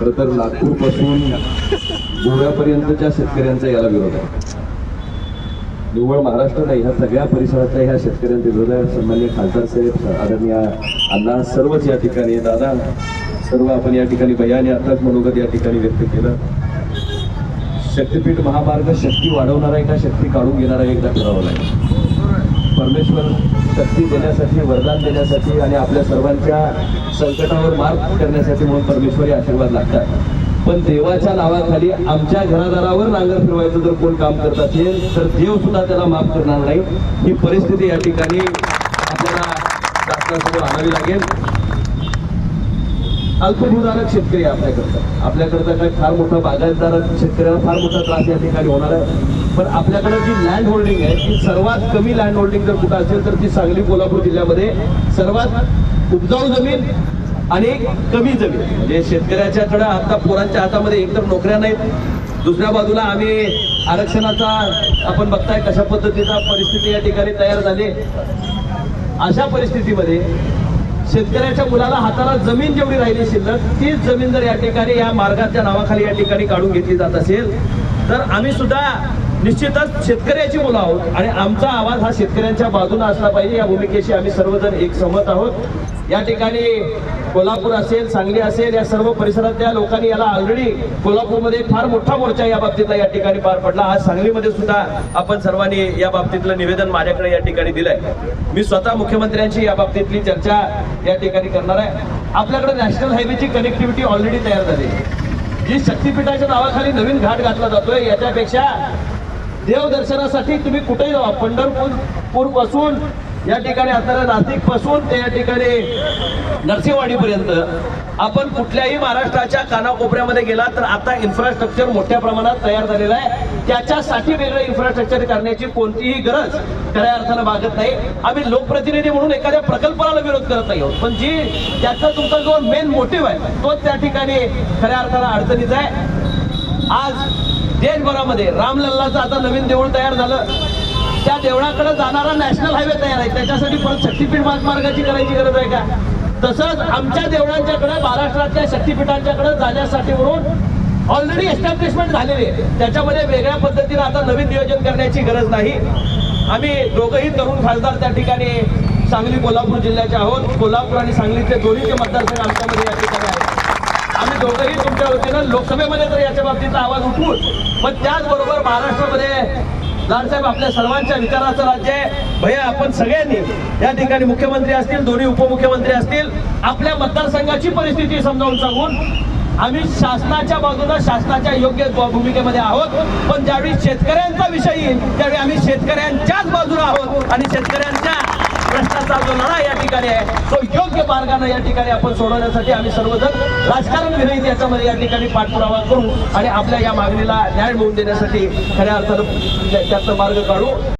खरं तर नागपूरपासून गोव्यापर्यंतच्या शेतकऱ्यांचा याला विरोध आहे. निव्वळ महाराष्ट्र नाही ह्या सगळ्या परिसरातल्या ह्या शेतकऱ्यांचा विरोध आहे. सन्मान्य खासदार साहेब आदरणीय अण्णा सर्वच या ठिकाणी दादा सर्व आपण या ठिकाणी भयाने आताच मनोगत या ठिकाणी व्यक्त केलं. शक्तीपीठ महामार्ग शक्ती वाढवणारा आहे का शक्ती काढून घेणारा आहे एकदा ठरवलं लागेल परमेश्वर शक्ती देण्यासाठी वरदान देण्यासाठी आणि आपल्या सर्वांच्या संकटावर मार्ग करण्यासाठी म्हणून परमेश्वरी आशीर्वाद लागतात. पण देवाच्या नावाखाली आमच्या घरादारावर नांगर फिरवायचं जर कोण काम करत असेल तर देव सुद्धा त्याला माफ करणार नाही. ही परिस्थिती या ठिकाणी आपल्याला शासनासमोर आणावी लागेल. अल्पभूधारक शेतकरी आहे आपल्याकडचा. आपल्याकडचा काही फार मोठा बागायतदार शेतकऱ्याला फार मोठा त्रास या ठिकाणी होणार आहे. पण आपल्याकडे जी लँड होल्डिंग आहे ती सर्वात कमी लँड होल्डिंग जर कुठं असेल तर ती सांगली कोल्हापूर जिल्ह्यामध्ये सर्वात उपजाऊ जमीन आणि कमी जमीन. म्हणजे शेतकऱ्याच्याकडे आता पोरांच्या हातामध्ये एकतर नोकऱ्या नाहीत. दुसऱ्या बाजूला आम्ही आरक्षणाचा आपण बघताय कशा पद्धतीचा परिस्थिती या ठिकाणी तयार झाली. अशा परिस्थितीमध्ये शेतकऱ्याच्या मुलाला हाताला जमीन जेवढी राहिली शिल्लक तीच जमीन जर या ठिकाणी या मार्गाच्या नावाखाली या ठिकाणी काढून घेतली जात असेल तर आम्ही सुद्धा निश्चितच शेतकऱ्याची मुलं आहोत आणि आमचा आवाज हा शेतकऱ्यांच्या बाजूने असला पाहिजे. या भूमिकेशी आम्ही सर्वजण एक सहमत आहोत. या ठिकाणी कोल्हापूर असेल सांगली असेल या सर्व परिसरातल्या लोकांनी याला ऑलरेडी कोल्हापूरमध्ये फार मोठा मोर्चा या बाबतीतला या ठिकाणी पार पडला. आज सांगलीमध्ये सुद्धा आपण सर्वांनी या बाबतीतलं निवेदन माझ्याकडे या ठिकाणी दिलंय. मी स्वतः मुख्यमंत्र्यांची या बाबतीतली चर्चा या ठिकाणी करणार आहे. आपल्याकडे नॅशनल हायवेची कनेक्टिव्हिटी ऑलरेडी तयार झाली जी शक्तीपीठाच्या नावाखाली नवीन घाट घातला जातोय याच्यापेक्षा देवदर्शनासाठी तुम्ही कुठेही जावा पंढरपूरपासून या ठिकाणी आता नाशिकपासून ते या ठिकाणी नरसिंहवाडीपर्यंत. आपण कुठल्याही महाराष्ट्राच्या कानाकोपऱ्यामध्ये गेला तर आता इन्फ्रास्ट्रक्चर मोठ्या प्रमाणात तयार झालेलं आहे. त्याच्यासाठी वेगळं इन्फ्रास्ट्रक्चर करण्याची कोणतीही गरज खऱ्या अर्थानं भागत नाही. आम्ही लोकप्रतिनिधी म्हणून एखाद्या प्रकल्पाला विरोध करत नाही आहोत. पण जी त्याचा तुमचा जो मेन मोटिव्ह आहे तो त्या ठिकाणी खऱ्या अर्थानं अडचणीचा आहे. आज देशभरामध्ये रामलल्लाचं आता नवीन देऊळ तयार झालं. त्या देवळाकडे जाणारा नॅशनल हायवे तयार आहे त्याच्यासाठी परत शक्तीपीठ मार्गाची करायची गरज आहे का? तसंच आमच्या देवळांच्याकडे महाराष्ट्रातल्या शक्तीपीठांच्याकडे जाण्यासाठी म्हणून ऑलरेडी एस्टॅब्लिशमेंट झालेली आहे. त्याच्यामध्ये वेगळ्या पद्धतीने आता नवीन नियोजन करण्याची गरज नाही. आम्ही दोघंही तरुण खासदार त्या ठिकाणी सांगली कोल्हापूर जिल्ह्याचे आहोत. कोल्हापूर आणि सांगलीचे दोन्हीचे मतदारसंघ आमच्यामध्ये या ठिकाणी आहेत. आम्ही दोघंही तुमच्या वतीनं लोकसभेमध्ये तर याच्या बाबतीचा आवाज उठवू पण त्याचबरोबर महाराष्ट्रामध्ये लाडसाहेब आपल्या सर्वांच्या विचाराचं राज्य आहे. भैया आपण सगळ्यांनी या ठिकाणी मुख्यमंत्री असतील दोन्ही उपमुख्यमंत्री असतील आपल्या मतदारसंघाची परिस्थिती समजावून सांगून आम्ही शासनाच्या बाजूनं शासनाच्या योग्य भूमिकेमध्ये आहोत. पण ज्यावेळी शेतकऱ्यांचा विषय येईल त्यावेळी आम्ही शेतकऱ्यांच्याच बाजूला आहोत आणि शेतकऱ्या प्रश्नाचा जो लढा या ठिकाणी आहे तो योग्य मार्गानं या ठिकाणी आपण सोडवण्यासाठी आम्ही सर्वजण राजकारण विरहित याच्यामध्ये या ठिकाणी पाठपुरावा करू आणि आपल्या या मागणीला न्याय मिळवून देण्यासाठी खऱ्या अर्थानं त्याचा मार्ग काढू.